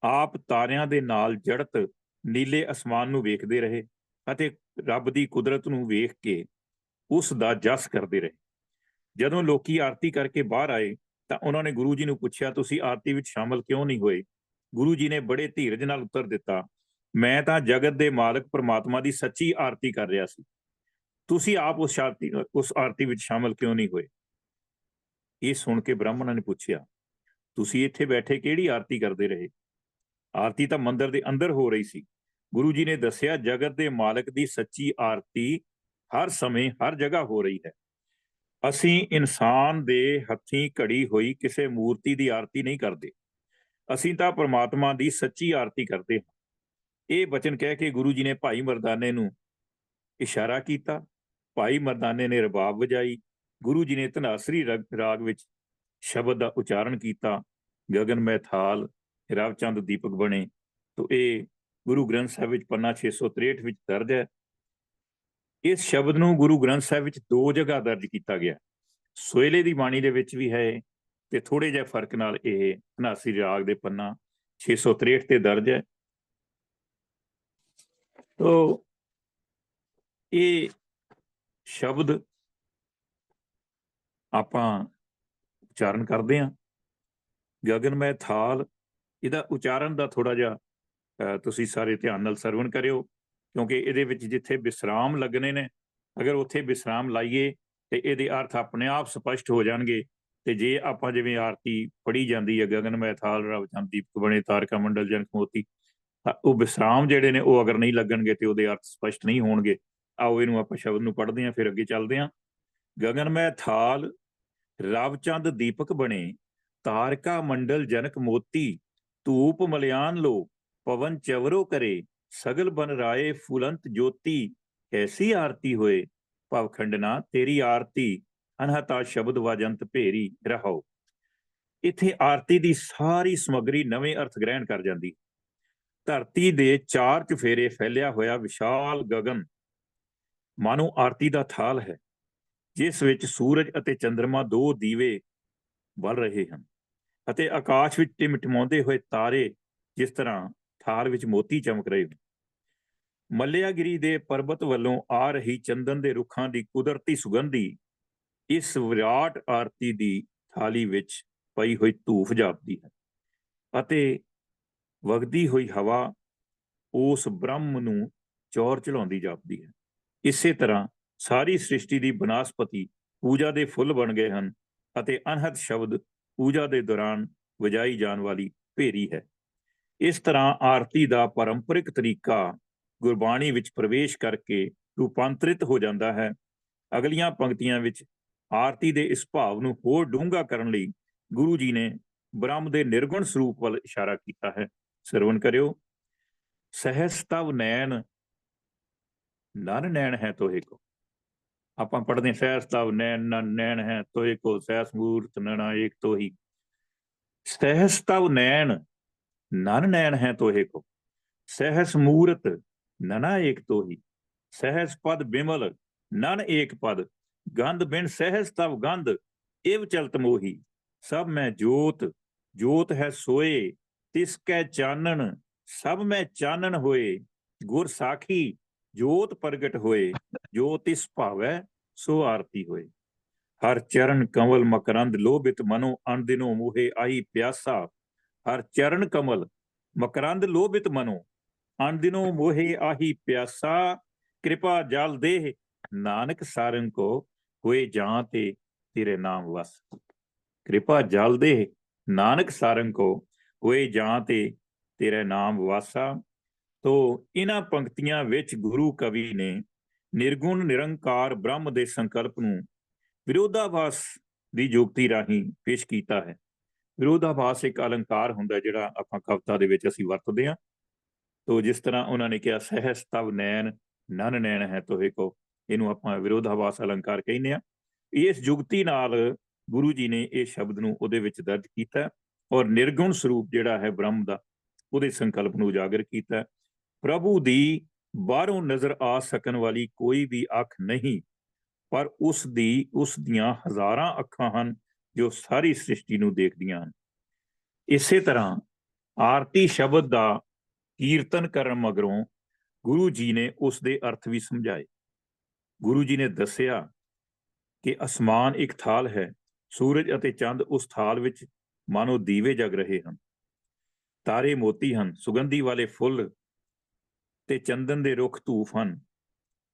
ਆਪ ਤਾਰਿਆਂ ਦੇ ਨਾਲ ਜੜਤ ਨੀਲੇ ਅਸਮਾਨ ਨੂੰ ਵੇਖਦੇ ਰਹੇ ਅਤੇ ਰੱਬ ਦੀ ਕੁਦਰਤ ਨੂੰ ਵੇਖ ਕੇ ਉਸ ਦਾ ਜਸ ਕਰਦੇ ਰਹੇ। ਜਦੋਂ ਲੋਕੀ ਆਰਤੀ ਕਰਕੇ ਬਾਹਰ ਆਏ ਤਾਂ ਉਹਨਾਂ ਨੇ ਗੁਰੂ ਜੀ ਨੂੰ ਪੁੱਛਿਆ, ਤੁਸੀਂ ਆਰਤੀ ਵਿੱਚ ਸ਼ਾਮਲ ਕਿਉਂ ਨਹੀਂ ਹੋਏ? ਗੁਰੂ ਜੀ ਨੇ ਬੜੇ ਧੀਰਜ ਨਾਲ ਉੱਤਰ ਦਿੱਤਾ ਮੈਂ ਤਾਂ ਜਗਤ ਦੇ ਮਾਲਕ ਪ੍ਰਮਾਤਮਾ ਦੀ ਸੱਚੀ ਆਰਤੀ ਕਰ ਰਿਹਾ ਸੀ। ਤੁਸੀਂ ਆਪ ਉਸ ਆਰਤੀ ਉਸ ਆਰਤੀ ਵਿੱਚ ਸ਼ਾਮਲ ਕਿਉਂ ਨਹੀਂ ਹੋਏ? ਇਹ ਸੁਣ ਕੇ ਬ੍ਰਾਹਮਣਾਂ ਨੇ ਪੁੱਛਿਆ, ਤੁਸੀਂ ਇੱਥੇ ਬੈਠੇ ਕਿਹੜੀ ਆਰਤੀ ਕਰਦੇ ਰਹੇ? ਆਰਤੀ ਤਾਂ ਮੰਦਰ ਦੇ ਅੰਦਰ ਹੋ ਰਹੀ ਸੀ। ਗੁਰੂ ਜੀ ਨੇ ਦੱਸਿਆ, ਜਗਤ ਦੇ ਮਾਲਕ ਦੀ ਸੱਚੀ ਆਰਤੀ ਹਰ ਸਮੇਂ ਹਰ ਜਗ੍ਹਾ ਹੋ ਰਹੀ ਹੈ। ਅਸੀਂ ਇਨਸਾਨ ਦੇ ਹੱਥੀਂ ਘੜੀ ਹੋਈ ਕਿਸੇ ਮੂਰਤੀ ਦੀ ਆਰਤੀ ਨਹੀਂ ਕਰਦੇ। ਅਸੀਂ ਤਾਂ ਪ੍ਰਮਾਤਮਾ ਦੀ ਸੱਚੀ ਆਰਤੀ ਕਰਦੇ ਹਾਂ। ਇਹ ਬਚਨ ਕਹਿ ਕੇ ਗੁਰੂ ਜੀ ਨੇ ਭਾਈ ਮਰਦਾਨੇ ਨੂੰ ਇਸ਼ਾਰਾ ਕੀਤਾ। ਭਾਈ ਮਰਦਾਨੇ ਨੇ ਰਬਾਬ ਵਜਾਈ। ਗੁਰੂ ਜੀ ਨੇ ਧਨਾਸਰੀ ਰਗ- ਰਾਗ ਵਿੱਚ ਸ਼ਬਦ ਦਾ ਉਚਾਰਨ ਕੀਤਾ। ਗਗਨ ਮੈਂ ਥਾਲ ਰਵਚੰਦ ਦੀਪਕ ਬਣੇ। ਤੋ ਇਹ ਗੁਰੂ ਗ੍ਰੰਥ ਸਾਹਿਬ ਵਿੱਚ ਪੰਨਾ 663 ਵਿੱਚ ਦਰਜ ਹੈ। ਇਸ ਸ਼ਬਦ ਨੂੰ ਗੁਰੂ ਗ੍ਰੰਥ ਸਾਹਿਬ ਵਿੱਚ ਦੋ ਜਗ੍ਹਾ ਦਰਜ ਕੀਤਾ ਗਿਆ। ਸੋਇਲੇ ਦੀ ਬਾਣੀ ਦੇ ਵਿੱਚ ਵੀ ਹੈ ਤੇ ਥੋੜੇ ਜਿਹਾ ਫ਼ਰਕ ਨਾਲ ਇਹ ਧਨਾਸਰੀ ਰਾਗ ਦੇ ਪੰਨਾ 663 ਤੇ ਦਰਜ ਹੈ। ਤੋ ਇਹ ਸ਼ਬਦ ਆਪਾਂ ਉਚਾਰਨ ਕਰਦੇ ਹਾਂ। ਗਗਨਮੈ ਥਾਲ, ਇਹਦਾ ਉਚਾਰਨ ਦਾ ਥੋੜਾ ਜਿਹਾ ਤੁਸੀਂ ਸਾਰੇ ਧਿਆਨ ਨਾਲ ਸਰਵਣ ਕਰਿਓ, ਕਿਉਂਕਿ ਇਹਦੇ ਵਿੱਚ ਜਿੱਥੇ ਵਿਸਰਾਮ ਲੱਗਣੇ ਨੇ, ਅਗਰ ਉੱਥੇ ਵਿਸਰਾਮ ਲਾਈਏ, ਤੇ ਇਹਦੇ ਅਰਥ ਆਪਣੇ ਆਪ ਸਪਸ਼ਟ ਹੋ ਜਾਣਗੇ। ਤੇ ਜੇ ਆਪਾਂ ਜਿਵੇਂ ਆਰਤੀ ਪੜੀ ਜਾਂਦੀ ਹੈ, ਗਗਨ ਮੈਥਾਲ ਰਵ ਚੰਦ ਬਣੇ ਤਾਰਕਾ, ਮੰਡਲ ਜਨਕ ਮੋਤੀ ਤਾਂ ਉਹ ਵਿਸਰਾਮ ਜਿਹੜੇ ਨੇ, ਉਹ ਅਗਰ ਨਹੀਂ ਲੱਗਣਗੇ ਤੇ ਉਹਦੇ ਅਰਥ ਸਪਸ਼ਟ ਨਹੀਂ ਹੋਣਗੇ। ਆਓ ਇਹਨੂੰ ਆਪਾਂ ਸ਼ਬਦ ਨੂੰ ਪੜ੍ਹਦੇ ਹਾਂ, ਫਿਰ ਅੱਗੇ ਚੱਲਦੇ ਹਾਂ। ਗਗਨਮੈ ਥਾਲ, ਰਵਚੰਦ ਦੀਪਕ ਬਣੇ, ਤਾਰਕਾ ਮੰਡਲ ਜਨਕ ਮੋਤੀ, ਧੂਪ ਮਲਿਆਨ ਲੋ, ਪਵਨ ਚਵਰੋ ਕਰੇ, ਸਗਲ ਬਨ ਰਾਏ ਫੁਲੰਤ ਜੋਤੀ ਐਸੀ ਆਰਤੀ ਹੋਏ, ਭਵ ਖੰਡਨਾ ਤੇਰੀ ਆਰਤੀ, ਅਨਹਤਾ ਸ਼ਬਦ ਵਜੰਤ ਭੇਰੀ ਰਹਾਓ ਇਥੇ ਆਰਤੀ ਦੀ ਸਾਰੀ ਸਮਗਰੀ ਨਵੇਂ ਅਰਥ ਗ੍ਰਹਿਣ ਕਰ ਜਾਂਦੀ ਧਰਤੀ ਦੇ ਚਾਰ ਚੁਫੇਰੇ ਫੈਲਿਆ ਹੋਇਆ ਵਿਸ਼ਾਲ ਗਗਨ। ਮਾਨੋ ਆਰਤੀ ਦਾ ਥਾਲ ਹੈ, ਜਿਸ ਵਿੱਚ ਸੂਰਜ ਅਤੇ ਚੰ드ਰਮਾ ਦੋ ਦੀਵੇ ਬਲ ਰਹੇ ਹਨ ਅਤੇ ਆਕਾਸ਼ ਵਿੱਚ ਟਿਮਟਮਾਉਂਦੇ ਹੋਏ ਤਾਰੇ ਜਿਸ ਤਰ੍ਹਾਂ ਥਾਲ ਵਿੱਚ ਮੋਤੀ ਚਮਕ ਰਹੇ ਹਨ। ਮੱਲਿਆਗਿਰੀ ਦੇ ਪਰਬਤ ਵੱਲੋਂ ਆ ਰਹੀ ਚੰਦਨ ਦੇ ਰੁੱਖਾਂ ਦੀ ਕੁਦਰਤੀ ਸੁਗੰਧੀ ਇਸ ਵਿਰਾਟ ਆਰਤੀ ਦੀ ਥਾਲੀ ਵਿੱਚ ਪਈ ਹੋਈ ਧੂਫ ਜਾਪਦੀ ਹੈ ਅਤੇ ਵਗਦੀ ਹੋਈ ਹਵਾ ਉਸ ਬ੍ਰਹਮ ਨੂੰ ਚੌਰ ਚਲਾਉਂਦੀ ਜਾਪਦੀ ਹੈ। ਇਸੇ ਤਰ੍ਹਾਂ ਸਾਰੀ ਸ੍ਰਿਸ਼ਟੀ ਦੀ ਬਨਾਸਪਤੀ ਪੂਜਾ ਦੇ ਫੁੱਲ ਬਣ ਗਏ ਹਨ ਅਤੇ ਅਨਹਦ ਸ਼ਬਦ ਪੂਜਾ ਦੇ ਦੌਰਾਨ ਵਜਾਈ ਜਾਣ ਵਾਲੀ ਭੇਰੀ ਹੈ। ਇਸ ਤਰ੍ਹਾਂ ਆਰਤੀ ਦਾ ਪਰੰਪਰਿਕ ਤਰੀਕਾ ਗੁਰਬਾਣੀ ਵਿੱਚ ਪ੍ਰਵੇਸ਼ ਕਰਕੇ ਰੂਪਾਂਤਰਿਤ ਹੋ ਜਾਂਦਾ ਹੈ। ਅਗਲੀਆਂ ਪੰਕਤੀਆਂ ਵਿੱਚ ਆਰਤੀ ਦੇ ਇਸ ਭਾਵ ਨੂੰ ਹੋਰ ਡੂੰਘਾ ਕਰਨ ਲਈ ਗੁਰੂ ਜੀ ਨੇ ਬ੍ਰਹਮ ਦੇ ਨਿਰਗੁਣ ਸਰੂਪ ਵੱਲ ਇਸ਼ਾਰਾ ਕੀਤਾ ਹੈ। ਸਰਵਣ ਕਰਿਓ। ਸਹਿਸ ਤਵ ਨੈਣ ਨਰ ਨੈਣ ਹੈ ਤੋਹੇ ਕੋ। ਆਪਾਂ ਪੜ੍ਹਦੇ ਹਾਂ ਸਹਿਸ ਤਵ ਨੈਣ, ਨਨ ਨੈਣ ਹੈ ਤੋਏ ਕੋ ਸਹਿਸ ਮੂਰਤ ਨਣਾ ਏਕ ਤੋਹੀ। ਸਹਿਸ ਤਵ ਨੈਣ, ਨਨ ਨੈਣ ਹੈ ਤੋਹੇ ਕੋ। ਸਹਿਸ ਮੂਰਤ ਨਨਾ ਏਕ ਤੋਹੀ। ਸਹਿਸ ਪਦ ਬਿਮਲ, ਨਨ ਏਕ ਪਦ। ਗੰਧ ਬਿਨ ਸਹਿਸ ਤਵ ਗੰਧ ਏਵ ਚਲਤ ਮੋਹੀ। ਸਭ ਮੈਂ ਜੋਤ ਜੋਤ ਹੈ ਸੋਏ। ਤਿਸ ਕੈ ਚਾਨਣ, ਸਭ ਮੈਂ ਚਾਨਣ ਹੋਏ, ਗੁਰ ਸਾਖੀ ਜੋਤ ਪ੍ਰਗਟ ਹੋਏ, ਜੋ ਤਿਸ ਭਾਵੈ ਸੋ ਆਰਤੀ ਹੋਏ। ਹਰ ਚਰਨ ਕਮਲ ਮਕਰੰਦ ਲੋਭਿਤ ਮਨੋ, ਅਣਦਿਨੋ ਮੋਹੇ ਆਈ ਪਿਆਸਾ। ਹਰ ਚਰਨ ਕਮਲ ਮਕਰੰਦ ਲੋਭਿਤ ਮਨੋ, ਅਣਦਿਨੋ ਮੋਹੇ ਆਹੀ ਪਿਆਸਾ। ਕਿਰਪਾ ਜਲ ਦੇਹ, ਨਾਨਕ ਸਾਰੰਗ ਕੋ ਹੋਏ ਜਾਂ ਤੇ ਤੇਰੇ ਨਾਮ ਵਸ। ਕਿਰਪਾ ਜਲ ਦੇਹ, ਨਾਨਕ ਸਾਰੰਗ ਕੋ ਹੋਏ ਜਾਂ ਤੇ ਤੇਰੇ ਨਾਮ ਵਾਸਾ। ਤੋ ਇਹਨਾਂ ਪੰਕਤੀਆਂ ਵਿੱਚ ਗੁਰੂ ਕਵੀ ਨੇ ਨਿਰਗੁਣ, ਨਿਰੰਕਾਰ, ਬ੍ਰਹਮ ਦੇ ਸੰਕਲਪ ਨੂੰ ਵਿਰੋਧਾਭਾਸ ਦੀ ਯੁਕਤੀ ਰਾਹੀਂ ਪੇਸ਼ ਕੀਤਾ ਹੈ। ਵਿਰੋਧਾਭਾਸ ਇੱਕ ਅਲੰਕਾਰ ਹੁੰਦਾ ਜਿਹੜਾ ਆਪਾਂ ਕਵਿਤਾ ਦੇ ਵਿੱਚ ਅਸੀਂ ਵਰਤਦੇ ਹਾਂ। ਤੋ ਜਿਸ ਤਰ੍ਹਾਂ ਉਹਨਾਂ ਨੇ ਕਿਹਾ ਸਹਿਸ ਤਵ ਨੈਣ, ਨਨ ਨੈਣ ਹੈ ਤੋਹੇ ਕੋ। ਇਹਨੂੰ ਆਪਾਂ ਵਿਰੋਧਾਭਾਸ ਅਲੰਕਾਰ ਕਹਿੰਦੇ ਆ ਇਸ ਯੁਕਤੀ ਨਾਲ ਗੁਰੂ ਜੀ ਨੇ ਇਹ ਸ਼ਬਦ ਨੂੰ ਉਹਦੇ ਵਿੱਚ ਦਰਜ ਕੀਤਾ। ਔਰ ਨਿਰਗੁਣ ਸਰੂਪ ਜਿਹੜਾ ਹੈ ਬ੍ਰਹਮ ਦਾ, ਉਹਦੇ ਸੰਕਲਪ ਨੂੰ ਉਜਾਗਰ ਕੀਤਾ। ਪ੍ਰਭੂ ਦੀ ਬਾਹਰੋਂ ਨਜ਼ਰ ਆ ਸਕਣ ਵਾਲੀ ਕੋਈ ਵੀ ਅੱਖ ਨਹੀਂ, ਪਰ ਉਸ ਦੀ, ਉਸ ਦੀਆਂ ਹਜ਼ਾਰਾਂ ਅੱਖਾਂ ਹਨ ਜੋ ਸਾਰੀ ਸ੍ਰਿਸ਼ਟੀ ਨੂੰ ਦੇਖਦੀਆਂ ਹਨ। ਇਸੇ ਤਰ੍ਹਾਂ ਆਰਤੀ ਸ਼ਬਦ ਦਾ ਕੀਰਤਨ ਕਰਨ ਮਗਰੋਂ ਗੁਰੂ ਜੀ ਨੇ ਉਸ ਦੇ ਅਰਥ ਵੀ ਸਮਝਾਏ। ਗੁਰੂ ਜੀ ਨੇ ਦੱਸਿਆ ਕਿ ਅਸਮਾਨ ਇੱਕ ਥਾਲ ਹੈ, ਸੂਰਜ ਅਤੇ ਚੰਦ ਉਸ ਥਾਲ ਵਿੱਚ ਮਾਨੋ ਦੀਵੇ ਜਗ ਰਹੇ ਹਨ। ਤਾਰੇ ਮੋਤੀ ਹਨ, ਸੁਗੰਧੀ ਵਾਲੇ ਫੁੱਲ ਤੇ ਚੰਦਨ ਦੇ ਰੁੱਖ ਧੂਫ ਹਨ।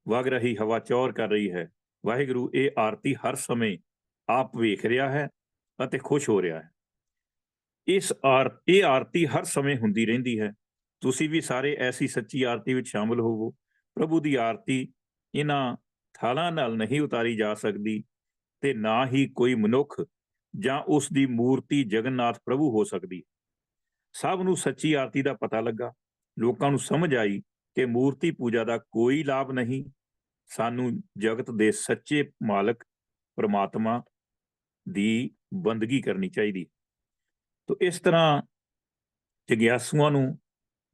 ਵਗ ਰਹੀ ਹਵਾ ਚੌਰ ਕਰ ਰਹੀ ਹੈ। ਵਾਹਿਗੁਰੂ, ਇਹ ਆਰਤੀ ਹਰ ਸਮੇਂ ਆਪ ਵੇਖ ਰਿਹਾ ਹੈ ਅਤੇ ਖੁਸ਼ ਹੋ ਰਿਹਾ ਹੈ। ਇਸ ਆਰ, ਇਹ ਆਰਤੀ ਹਰ ਸਮੇਂ ਹੁੰਦੀ ਰਹਿੰਦੀ ਹੈ। ਤੁਸੀਂ ਵੀ ਸਾਰੇ ਐਸੀ ਸੱਚੀ ਆਰਤੀ ਵਿੱਚ ਸ਼ਾਮਲ ਹੋਵੋ। ਪ੍ਰਭੂ ਦੀ ਆਰਤੀ ਇਹਨਾਂ ਥਾਲਾਂ ਨਾਲ ਨਹੀਂ ਉਤਾਰੀ ਜਾ ਸਕਦੀ ਤੇ ਨਾ ਹੀ ਕੋਈ ਮਨੁੱਖ ਜਾਂ ਉਸ ਦੀ ਮੂਰਤੀ ਜਗਨਨਾਥ ਪ੍ਰਭੂ ਹੋ ਸਕਦੀ। ਸਭ ਨੂੰ ਸੱਚੀ ਆਰਤੀ ਦਾ ਪਤਾ ਲੱਗਾ। ਲੋਕਾਂ ਨੂੰ ਸਮਝ ਆਈ ਕਿ ਮੂਰਤੀ ਪੂਜਾ ਦਾ ਕੋਈ ਲਾਭ ਨਹੀਂ। ਸਾਨੂੰ ਜਗਤ ਦੇ ਸੱਚੇ ਮਾਲਕ ਪ੍ਰਮਾਤਮਾ ਦੀ ਬੰਦਗੀ ਕਰਨੀ ਚਾਹੀਦੀ। ਤੋ ਇਸ ਤਰ੍ਹਾਂ ਜਗਿਆਸੂਆਂ ਨੂੰ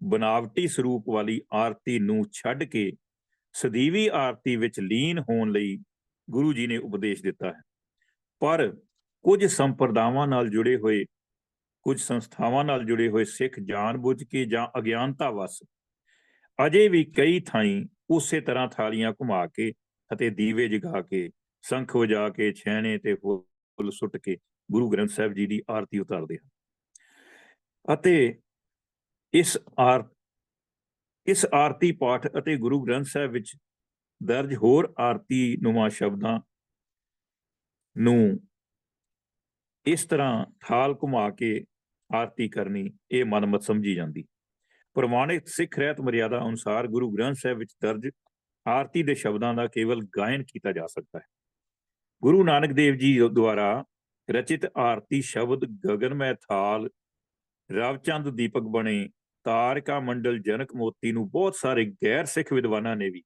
ਬਨਾਵਟੀ ਸਰੂਪ ਵਾਲੀ ਆਰਤੀ ਨੂੰ ਛੱਡ ਕੇ ਸਦੀਵੀ ਆਰਤੀ ਵਿੱਚ ਲੀਨ ਹੋਣ ਲਈ ਗੁਰੂ ਜੀ ਨੇ ਉਪਦੇਸ਼ ਦਿੱਤਾ ਹੈ। ਪਰ ਕੁਝ ਸੰਪਰਦਾਵਾਂ ਨਾਲ ਜੁੜੇ ਹੋਏ, ਕੁਝ ਸੰਸਥਾਵਾਂ ਨਾਲ ਜੁੜੇ ਹੋਏ ਸਿੱਖ ਜਾਣਬੁੱਝ ਕੇ ਜਾਂ ਅਗਿਆਨਤਾ ਵਸ ਅਜੇ ਵੀ ਕਈ ਥਾਈਂ ਉਸੇ ਤਰ੍ਹਾਂ ਥਾਲੀਆਂ ਘੁਮਾ ਕੇ ਅਤੇ ਦੀਵੇ ਜਗਾ ਕੇ, ਸੰਖ ਵਜਾ ਕੇ ਛੈਣੇ ਤੇ ਫੁੱਲ ਸੁੱਟ ਕੇ ਗੁਰੂ ਗ੍ਰੰਥ ਸਾਹਿਬ ਜੀ ਦੀ ਆਰਤੀ ਉਤਾਰਦੇ ਹਨ। ਅਤੇ ਇਸ ਆਰ, ਇਸ ਆਰਤੀ ਪਾਠ ਅਤੇ ਗੁਰੂ ਗ੍ਰੰਥ ਸਾਹਿਬ ਵਿੱਚ ਦਰਜ ਹੋਰ ਆਰਤੀ ਨੁਮਾ ਸ਼ਬਦਾਂ ਨੂੰ ਇਸ ਤਰ੍ਹਾਂ ਥਾਲ ਘੁਮਾ ਕੇ ਆਰਤੀ ਕਰਨੀ ਇਹ ਮਨਮਤ ਸਮਝੀ ਜਾਂਦੀ। ਪ੍ਰਮਾਣਿਕ ਸਿੱਖ ਰਹਿਤ ਮਰਿਆਦਾ ਅਨੁਸਾਰ ਗੁਰੂ ਗ੍ਰੰਥ ਸਾਹਿਬ ਵਿੱਚ ਦਰਜ ਆਰਤੀ ਦੇ ਸ਼ਬਦਾਂ ਦਾ ਕੇਵਲ ਗਾਇਨ ਕੀਤਾ ਜਾ ਸਕਦਾ ਹੈ। ਗੁਰੂ ਨਾਨਕ ਦੇਵ ਜੀ ਦੁਆਰਾ ਰਚਿਤ ਆਰਤੀ ਸ਼ਬਦ ਗਗਨ ਮੈਂ ਥਾਲ, ਰਵਚੰਦ ਦੀਪਕ ਬਣੇ, ਤਾਰਕਾ ਮੰਡਲ ਜਨਕ ਮੋਤੀ ਨੂੰ ਬਹੁਤ ਸਾਰੇ ਗੈਰ ਸਿੱਖ ਵਿਦਵਾਨਾਂ ਨੇ ਵੀ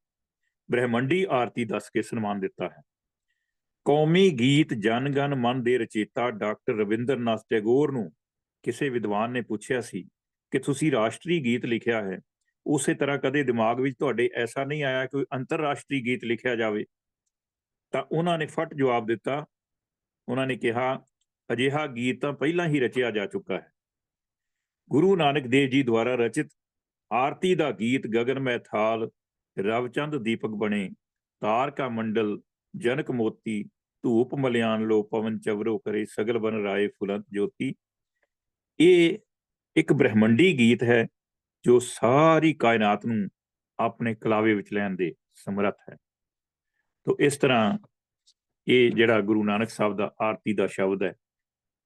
ਬ੍ਰਹਿਮੰਡੀ ਆਰਤੀ ਦੱਸ ਕੇ ਸਨਮਾਨ ਦਿੱਤਾ ਹੈ। ਕੌਮੀ ਗੀਤ ਜਨ ਗਨ ਮਨ ਦੇ ਰਚੇਤਾ ਡਾਕਟਰ ਰਵਿੰਦਰਨਾਥ ਟੈਗੋਰ ਨੂੰ ਕਿਸੇ ਵਿਦਵਾਨ ਨੇ ਪੁੱਛਿਆ ਸੀ ਕਿ ਤੁਸੀਂ ਰਾਸ਼ਟਰੀ ਗੀਤ ਲਿਖਿਆ ਹੈ, ਉਸੇ ਤਰ੍ਹਾਂ ਕਦੇ ਦਿਮਾਗ ਵਿੱਚ ਤੁਹਾਡੇ ਐਸਾ ਨਹੀਂ ਆਇਆ ਕਿ ਕੋਈ ਅੰਤਰਰਾਸ਼ਟਰੀ ਗੀਤ ਲਿਖਿਆ ਜਾਵੇ? ਤਾਂ ਉਹਨਾਂ ਨੇ ਫਟ ਜਵਾਬ ਦਿੱਤਾ, ਉਹਨਾਂ ਨੇ ਕਿਹਾ, ਅਜਿਹਾ ਗੀਤ ਤਾਂ ਪਹਿਲਾਂ ਹੀ ਰਚਿਆ ਜਾ ਚੁੱਕਾ ਹੈ। ਗੁਰੂ ਨਾਨਕ ਦੇਵ ਜੀ ਦੁਆਰਾ ਰਚਿਤ ਆਰਤੀ ਦਾ ਗੀਤ ਗਗਨ ਮੈਂ ਰਵਚੰਦ ਦੀਪਕ ਬਣੇ, ਤਾਰਕਾ ਮੰਡਲ ਜਨਕ ਮੋਤੀ, ਧੂਪ ਮਲਿਆਨ ਲੋ ਪਵਨ ਚਵਰੋ ਕਰੇ ਸਗਲ ਬਨ ਰਾਏ ਫੁਲੰਤ ਜੋਤੀ। ਇਹ ਇੱਕ ਬ੍ਰਹਮੰਡੀ ਗੀਤ ਹੈ ਜੋ ਸਾਰੀ ਕਾਇਨਾਤ ਨੂੰ ਆਪਣੇ ਕਲਾਵੇ ਵਿੱਚ ਲੈਣ ਦੇ ਸਮਰੱਥ ਹੈ। ਤੋਂ ਇਸ ਤਰ੍ਹਾਂ ਇਹ ਜਿਹੜਾ ਗੁਰੂ ਨਾਨਕ ਸਾਹਿਬ ਦਾ ਆਰਤੀ ਦਾ ਸ਼ਬਦ ਹੈ,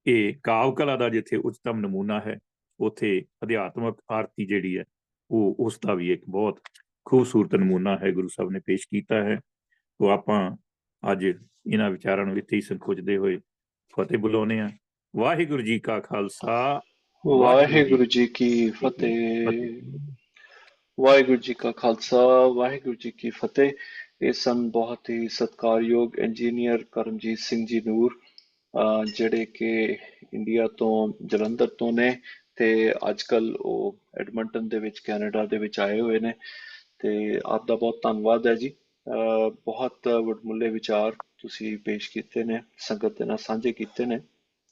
ਇਹ ਕਾਵ ਕਲਾ ਦਾ ਜਿੱਥੇ ਉੱਚਤਮ ਨਮੂਨਾ ਹੈ, ਉਥੇ ਅਧਿਆਤਮਕ ਆਰਤੀ ਜਿਹੜੀ ਹੈ, ਉਹ ਉਸ ਦਾ ਵੀ ਇੱਕ ਬਹੁਤ ਖੂਬਸੂਰਤ ਨਮੂਨਾ ਹੈ, ਗੁਰੂ ਸਾਹਿਬ ਨੇ ਪੇਸ਼ ਕੀਤਾ ਹੈ। ਉਹ ਆਪਾਂ ਅੱਜ ਇਹਨਾਂ ਵਿਚਾਰਾਂ ਨੂੰ ਇੱਥੇ ਹੀ ਸੰਕੋਚਦੇ ਹੋਏ ਫਤਿਹ ਬੁਲਾਉਨੇ ਆ ਵਾਹਿਗੁਰੂ ਜੀ ਕਾ ਖਾਲਸਾ ਵਾਹਿਗੁਰੂ ਜੀ ਕੀ ਫਤਿਹ। ਵਾਹਿਗੁਰੂ ਜੀ ਕਾ ਖਾਲਸਾ ਵਾਹਿਗੁਰੂ ਜੀ ਕੀ ਫਤਿਹ। ਇਹ ਸਨ ਬਹੁਤ ਹੀ ਸਤਿਕਾਰਯੋਗ ਇੰਜੀਨੀਅਰ ਕਰਮਜੀਤ ਸਿੰਘ ਜੀ ਨੂਰ ਜਿਹੜੇ ਕਿ ਇੰਡੀਆ ਤੋਂ ਜਲੰਧਰ ਤੋਂ ਨੇ ਤੇ ਅੱਜਕੱਲ ਉਹ ਐਡਮੰਟਨ ਦੇ ਵਿੱਚ ਕੈਨੇਡਾ ਦੇ ਵਿੱਚ ਆਏ ਹੋਏ ਨੇ। ਤੇ ਆਪ ਦਾ ਬਹੁਤ ਧੰਨਵਾਦ ਹੈ ਜੀ। ਬਹੁਤ ਵਡਮੁੱਲੇ ਵਿਚਾਰ ਤੁਸੀਂ ਪੇਸ਼ ਕੀਤੇ ਨੇ ਸੰਗਤ ਦੇ ਨਾਲ ਸਾਂਝੇ ਕੀਤੇ ਨੇ।